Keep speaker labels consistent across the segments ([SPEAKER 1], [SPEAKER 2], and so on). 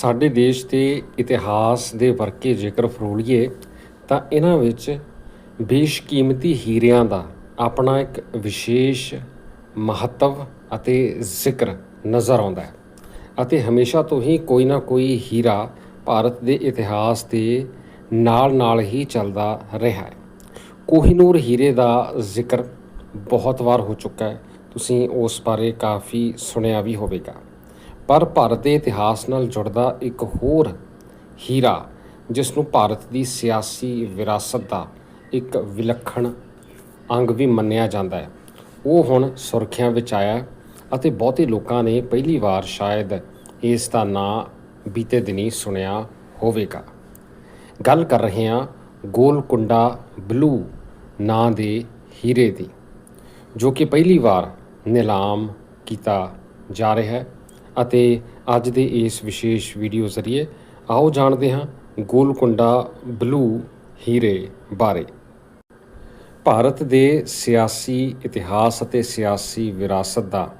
[SPEAKER 1] ਸਾਡੇ ਦੇਸ਼ ਦੇ ਇਤਿਹਾਸ ਦੇ ਵਰਕੇ ਜੇਕਰ ਫਰੋਲੀਏ, ਤਾਂ ਇਹਨਾਂ ਵਿੱਚ ਬੇਸ਼ਕੀਮਤੀ ਹੀਰਿਆਂ ਦਾ ਆਪਣਾ ਇੱਕ ਵਿਸ਼ੇਸ਼ ਮਹੱਤਵ ਅਤੇ ਜ਼ਿਕਰ ਨਜ਼ਰ ਆਉਂਦਾ ਹੈ। ਅਤੇ ਹਮੇਸ਼ਾ ਤੋਂ ਹੀ ਕੋਈ ਨਾ ਕੋਈ ਹੀਰਾ ਭਾਰਤ ਦੇ ਇਤਿਹਾਸ ਦੇ ਨਾਲ-ਨਾਲ ਹੀ ਚੱਲਦਾ ਰਿਹਾ ਹੈ। ਕੋਹੀਨੂਰ ਹੀਰੇ ਦਾ ਜ਼ਿਕਰ ਬਹੁਤ ਵਾਰ ਹੋ ਚੁੱਕਾ ਹੈ। ਤੁਸੀਂ ਉਸ ਬਾਰੇ ਕਾਫੀ ਸੁਣਿਆ ਵੀ ਹੋਵੇਗਾ। ਪਰ ਭਾਰਤ ਦੇ ਇਤਿਹਾਸ ਨਾਲ ਜੁੜਦਾ ਇੱਕ ਹੋਰ ਹੀਰਾ ਜਿਸ ਨੂੰ ਭਾਰਤ ਦੀ ਸਿਆਸੀ ਵਿਰਾਸਤ ਦਾ ਇੱਕ ਵਿਲੱਖਣ ਅੰਗ ਵੀ ਮੰਨਿਆ ਜਾਂਦਾ ਹੈ। ਉਹ ਹੁਣ ਸੁਰਖੀਆਂ ਵਿੱਚ ਆਇਆ ਅਤੇ ਬਹੁਤੇ ਲੋਕਾਂ ਨੇ ਪਹਿਲੀ ਵਾਰ ਸ਼ਾਇਦ ਇਸ ਦਾ ਨਾਂ ਬੀਤੇ ਦਿਨੀ ਸੁਣਿਆ ਹੋਵੇਗਾ। ਗੱਲ ਕਰ ਰਹੇ ਹਾਂ ਗੋਲਕੁੰਡਾ ਬਲੂ ਨਾਂ ਦੇ ਹੀਰੇ ਦੀ, ਜੋ ਕਿ ਪਹਿਲੀ ਵਾਰ ਨਿਲਾਮ ਕੀਤਾ ਜਾ ਰਿਹਾ ਹੈ। ਅਤੇ ਅੱਜ ਦੇ ਇਸ ਵਿਸ਼ੇਸ਼ ਵੀਡੀਓ ਜ਼ਰੀਏ ਆਓ ਜਾਣਦੇ ਹਾਂ ਗੋਲਕੁੰਡਾ ਬਲੂ ਹੀਰੇ ਬਾਰੇ। ਭਾਰਤ ਦੇ ਸਿਆਸੀ ਇਤਿਹਾਸ ਅਤੇ ਸਿਆਸੀ ਵਿਰਾਸਤ ਦਾ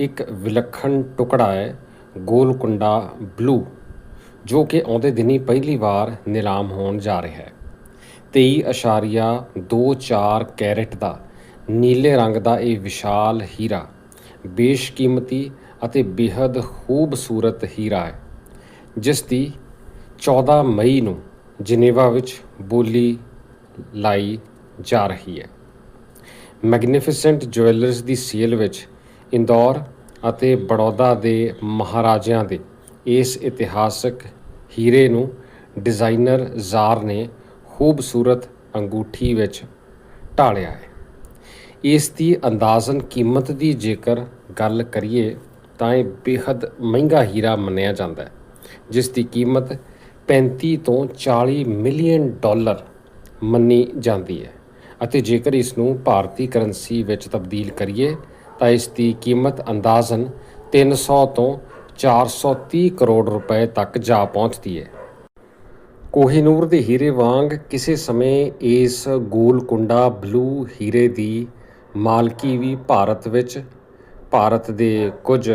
[SPEAKER 1] ਇੱਕ ਵਿਲੱਖਣ ਟੁਕੜਾ ਹੈ ਗੋਲਕੁੰਡਾ ਬਲੂ, ਜੋ ਕਿ ਆਉਂਦੇ ਦਿਨੀ ਪਹਿਲੀ ਵਾਰ ਨਿਲਾਮ ਹੋਣ ਜਾ ਰਿਹਾ ਹੈ। 23.24 ਕੈਰਟ ਦਾ ਨੀਲੇ ਰੰਗ ਦਾ ਇਹ ਵਿਸ਼ਾਲ ਹੀਰਾ, ਬੇਸ਼ਕੀਮਤੀ ਅਤੇ ਬੇहद ਖੂਬਸੂਰਤ ਹੀਰਾ ਹੈ, ਜਿਸ ਦੀ 14 ਮਈ ਨੂੰ ਜਨੇਵਾ ਵਿੱਚ ਬੋਲੀ ਲਾਈ ਜਾ ਰਹੀ ਹੈ। ਮੈਗਨੀਫੀਸੈਂਟ ਜੁਐਲਰਸ ਦੀ ਸੇਲ ਵਿੱਚ ਇੰਦੌਰ ਅਤੇ ਬੜੌਦਾ ਦੇ ਮਹਾਰਾਜਿਆਂ ਦੇ ਇਸ ਇਤਿਹਾਸਕ ਹੀਰੇ ਨੂੰ ਡਿਜ਼ਾਈਨਰ ਜ਼ਾਰ ਨੇ ਖੂਬਸੂਰਤ ਅੰਗੂਠੀ ਵਿੱਚ ਢਾਲਿਆ ਹੈ। ਇਸ ਦੀ ਅੰਦਾਜ਼ਨ ਕੀਮਤ ਦੀ ਜੇਕਰ ਗੱਲ ਕਰੀਏ ਤਾਂ ਇਹ ਬੇहद ਮਹਿੰਗਾ ਹੀਰਾ ਮੰਨਿਆ ਜਾਂਦਾ ਹੈ, ਜਿਸ ਦੀ ਕੀਮਤ 35 ਤੋਂ 40 ਮਿਲੀਅਨ ਡਾਲਰ ਮੰਨੀ ਜਾਂਦੀ ਹੈ। ਅਤੇ ਜੇਕਰ ਇਸ ਨੂੰ ਭਾਰਤੀ ਕਰੰਸੀ ਵਿੱਚ ਤਬਦੀਲ ਕਰੀਏ, ਤਾਂ ਇਸ ਦੀ ਕੀਮਤ ਅੰਦਾਜ਼ਨ 300 ਤੋਂ 430 ਕਰੋੜ ਰੁਪਏ ਤੱਕ ਜਾ ਪਹੁੰਚਦੀ ਹੈ। ਕੋਹੀਨੂਰ ਦੇ ਹੀਰੇ ਵਾਂਗ ਕਿਸੇ ਸਮੇਂ ਇਸ ਗੋਲਕੁੰਡਾ ਬਲੂ ਹੀਰੇ ਦੀ ਮਾਲਕੀ ਵੀ ਭਾਰਤ ਵਿੱਚ ਭਾਰਤ ਦੇ ਕੁਝ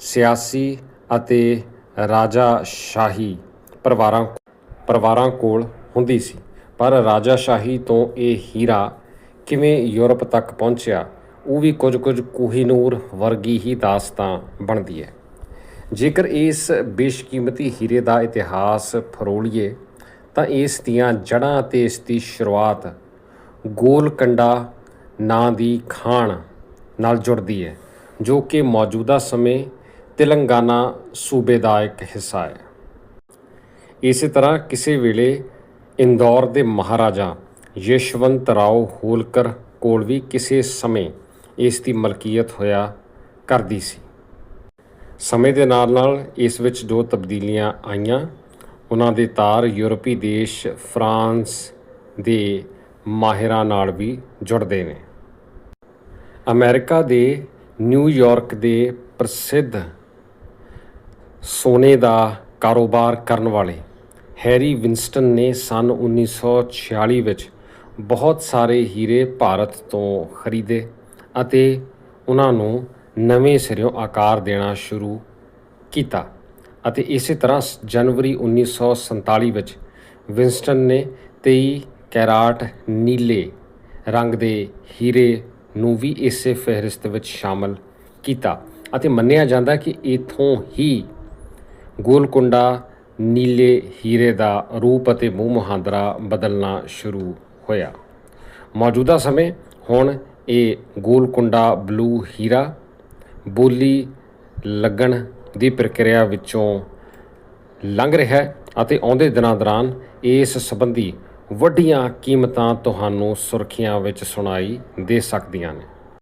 [SPEAKER 1] ਸਿਆਸੀ ਅਤੇ ਰਾਜਾਸ਼ਾਹੀ ਪਰਿਵਾਰਾਂ ਪਰਿਵਾਰਾਂ ਕੋਲ ਹੁੰਦੀ ਸੀ। ਪਰ ਰਾਜਾਸ਼ਾਹੀ ਤੋਂ ਇਹ ਹੀਰਾ ਕਿਵੇਂ ਯੂਰਪ ਤੱਕ ਪਹੁੰਚਿਆ, ਉਹ ਵੀ ਕੁਝ ਕੁਝ ਕੋਹਿਨੂਰ ਵਰਗੀ ਹੀ ਦਾਸਤਾਂ ਬਣਦੀ ਹੈ। ਜੇਕਰ ਇਸ ਬੇਸ਼ਕੀਮਤੀ ਹੀਰੇ ਦਾ ਇਤਿਹਾਸ ਫਰੋਲੀਏ, ਤਾਂ ਇਸ ਦੀਆਂ ਜੜ੍ਹਾਂ ਅਤੇ ਇਸ ਦੀ ਸ਼ੁਰੂਆਤ ਗੋਲਕੰਡਾ ਨਾਂ ਦੀ ਖਾਣ ਨਾਲ ਜੁੜਦੀ ਹੈ। ਜੋ ਕਿ ਮੌਜੂਦਾ ਸਮੇਂ ਤੇਲੰਗਾਨਾ ਸੂਬੇ ਦਾ ਇੱਕ ਹਿੱਸਾ ਹੈ। ਇਸੇ ਤਰ੍ਹਾਂ ਕਿਸੇ ਵੇਲੇ ਇੰਦੌਰ ਦੇ ਮਹਾਰਾਜਾ ਯਸ਼ਵੰਤ ਰਾਓ ਹੋਲਕਰ ਕੋਲ ਵੀ ਕਿਸੇ ਸਮੇਂ ਇਸ ਦੀ ਮਲਕੀਅਤ ਹੋਇਆ ਕਰਦੀ ਸੀ। ਸਮੇਂ ਦੇ ਨਾਲ ਨਾਲ ਇਸ ਵਿੱਚ ਜੋ ਤਬਦੀਲੀਆਂ ਆਈਆਂ। ਉਹਨਾਂ ਦੇ ਤਾਰ ਯੂਰਪੀ ਦੇਸ਼ ਫਰਾਂਸ ਦੇ ਮਾਹਿਰਾਂ ਨਾਲ ਵੀ ਜੁੜਦੇ ਨੇ। ਅਮਰੀਕਾ ਦੇ ਨਿਊਯਾਰਕ ਦੇ ਪ੍ਰਸਿੱਧ ਸੋਨੇ ਦਾ ਕਾਰੋਬਾਰ ਕਰਨ ਵਾਲੇ ਹੈਰੀ ਵਿੰਸਟਨ ਨੇ ਸਨ 1946 ਵਿੱਚ ਬਹੁਤ ਸਾਰੇ ਹੀਰੇ ਭਾਰਤ ਤੋਂ ਖਰੀਦੇ ਅਤੇ ਉਹਨਾਂ ਨੂੰ ਨਵੇਂ ਸਿਰਿਓਂ ਆਕਾਰ ਦੇਣਾ ਸ਼ੁਰੂ ਕੀਤਾ ਅਤੇ ਇਸੇ ਤਰ੍ਹਾਂ ਜਨਵਰੀ 1947 ਵਿੱਚ ਵਿੰਸਟਨ ਨੇ 23 ਕੈਰਾਟ ਨੀਲੇ ਰੰਗ ਦੇ ਹੀਰੇ ਨੂੰ ਵੀ ਇਸੇ ਫਹਿਰਿਸਤ ਵਿੱਚ ਸ਼ਾਮਲ ਕੀਤਾ ਅਤੇ ਮੰਨਿਆ ਜਾਂਦਾ ਕਿ ਇਥੋਂ ਹੀ ਗੋਲਕੁੰਡਾ ਨੀਲੇ ਹੀਰੇ ਦਾ ਰੂਪ ਅਤੇ ਮੂੰਹ ਮੁਹਾਂਦਰਾ ਬਦਲਣਾ ਸ਼ੁਰੂ ਹੋਇਆ। ਮੌਜੂਦਾ ਸਮੇਂ ਹੁਣ ਇਹ ਗੋਲਕੁੰਡਾ ਬਲੂ ਹੀਰਾ ਬੋਲੀ ਲੱਗਣ ਦੀ ਪ੍ਰਕਿਰਿਆ ਵਿੱਚੋਂ ਲੰਘ ਰਿਹਾ ਹੈ ਅਤੇ ਆਉਂਦੇ ਦਿਨਾਂ ਦੌਰਾਨ ਇਸ ਸੰਬੰਧੀ ਵੱਡੀਆਂ ਕੀਮਤਾਂ ਤੁਹਾਨੂੰ ਸੁਰਖੀਆਂ ਵਿੱਚ ਸੁਣਾਈ ਦੇ ਸਕਦੀਆਂ ਨੇ।